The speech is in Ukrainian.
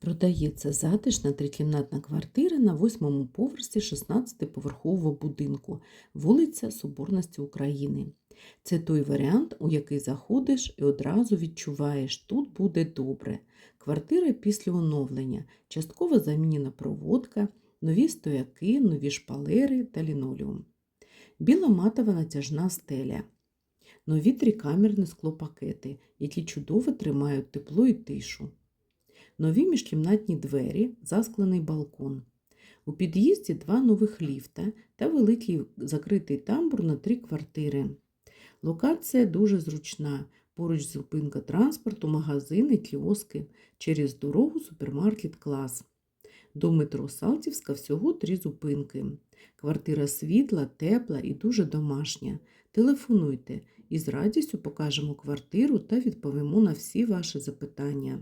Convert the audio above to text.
Продається затишна трикімнатна квартира на восьмому поверсі 16-поверхового будинку, вулиця Соборності України. Це той варіант, у який заходиш і одразу відчуваєш, тут буде добре. Квартира після оновлення, частково замінена проводка, нові стояки, нові шпалери та лінолеум. Біла матова натяжна стеля. Нові трикамерні склопакети, які чудово тримають тепло і тишу нові міжкімнатні двері, засклений балкон. У під'їзді два нових ліфта та великий закритий тамбур на три квартири. Локація дуже зручна. Поруч зупинка транспорту, магазини, кіоски, через дорогу супермаркет клас. До метро Салтівська всього три зупинки. Квартира світла, тепла і дуже домашня. Телефонуйте і з радістю покажемо квартиру та відповімо на всі ваші запитання.